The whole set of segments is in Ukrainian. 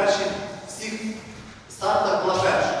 перших всіх стартах була перша.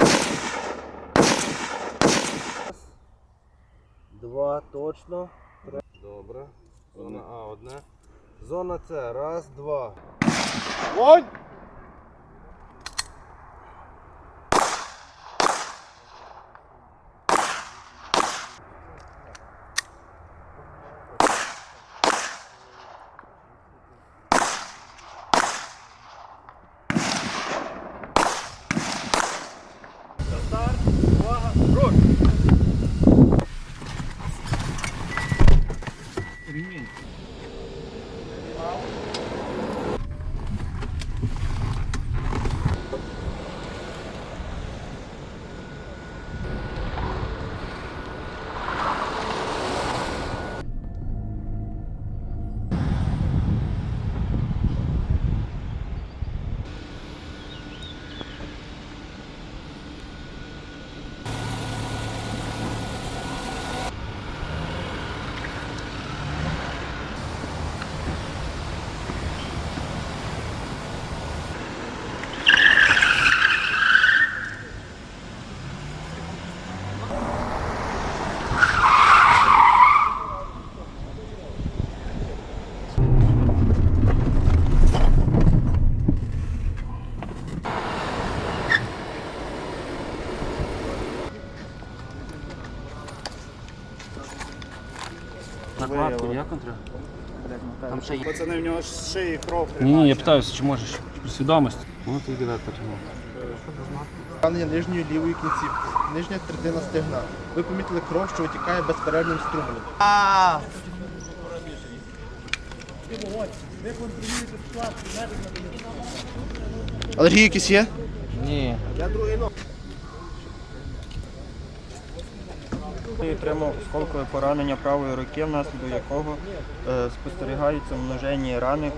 Два, точно. Три. Добре. Зона А одне. Зона С. Раз, два. Вогонь! Накладку, як він треба? Там ще є. Пацани, в нього з шиї кров. Ні, ні, я питаюся, чи можеш при свідомості. Ну, ти кидай потягнув. Поранення нижньої лівої кінцівки, нижня третина стегна. Ви помітили кров, що витікає безперервним струменем. Алергії якісь є? Ні. Я отримав осколкове поранення правої руки, внаслідок якого е, спостерігаються множенні рани.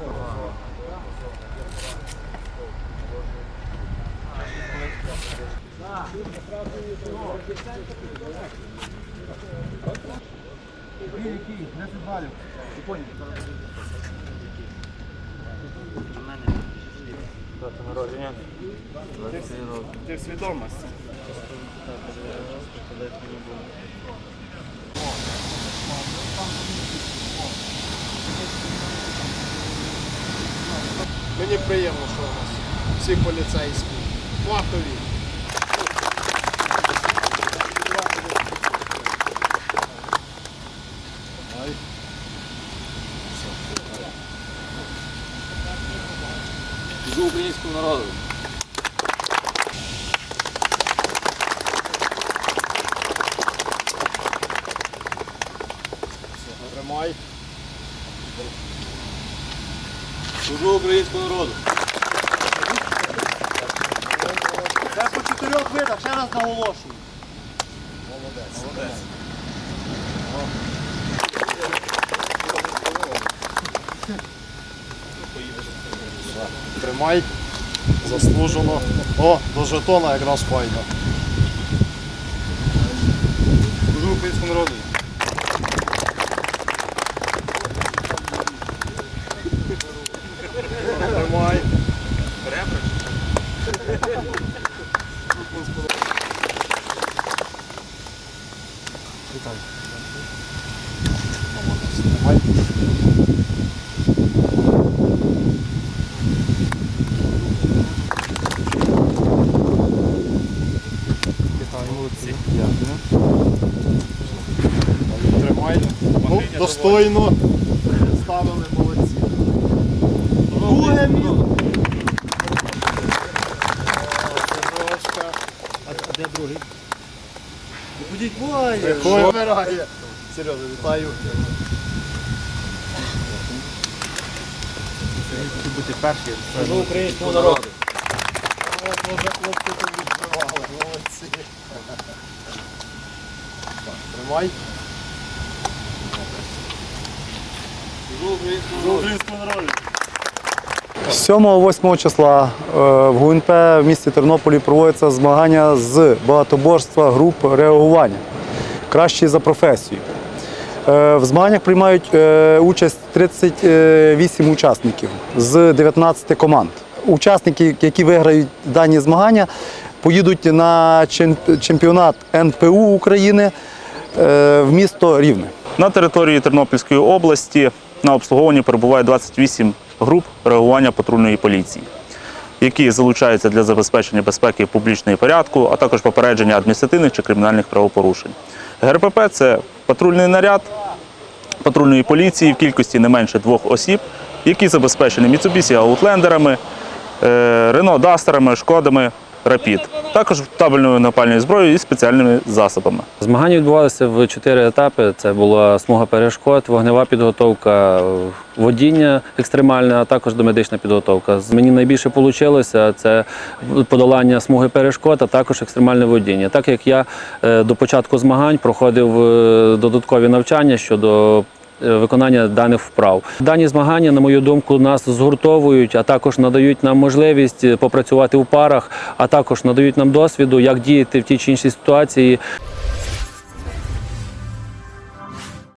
Дата народження. Ти в свідомості. Мені приємно, що у нас всі поліцейські. Фахові. Служу українському народу. Тримай. Служу українському народу. Це по чотирьох видах, ще раз наголошую. Тримай. Заслужено. О, до жетона якраз файно. Служу українському народу. Тримай. Ну, достойно ставили молодці. Друге місце. А де другий? Ходіть, буває. Вмирає? Серйозно, вітаю. Бути перші. Служу українському народу. Тримай. Служу 7-8 числа е, в ГУНП в місті Тернополі проводяться змагання з багатоборства груп реагування. Кращі за професією. Е, В змаганнях приймають е, участь 38 учасників з 19 команд. Учасники, які виграють дані змагання, поїдуть на чемпіонат НПУ України в місто Рівне. На території Тернопільської області на обслуговуванні перебуває 28 груп реагування патрульної поліції, які залучаються для забезпечення безпеки і публічного порядку, а також попередження адміністративних чи кримінальних правопорушень. ГРПП це патрульний наряд патрульної поліції в кількості не менше двох осіб, які забезпечені Mitsubishi Outlander'ами, е, Renault Duster'ами, Шкодами, Rapid. Також табельною напальною зброєю і спеціальними засобами. Змагання відбувалися в чотири етапи. Це була смуга перешкод, вогнева підготовка, водіння екстремальне, а також домедична підготовка. Мені найбільше вийшло це подолання смуги перешкод, а також екстремальне водіння. Так як я е, до початку змагань проходив е, додаткові навчання щодо виконання даних вправ. Дані змагання, на мою думку, нас згуртовують, а також надають нам можливість е, попрацювати у парах, а також надають нам досвіду, як діяти в тій чи іншій ситуації.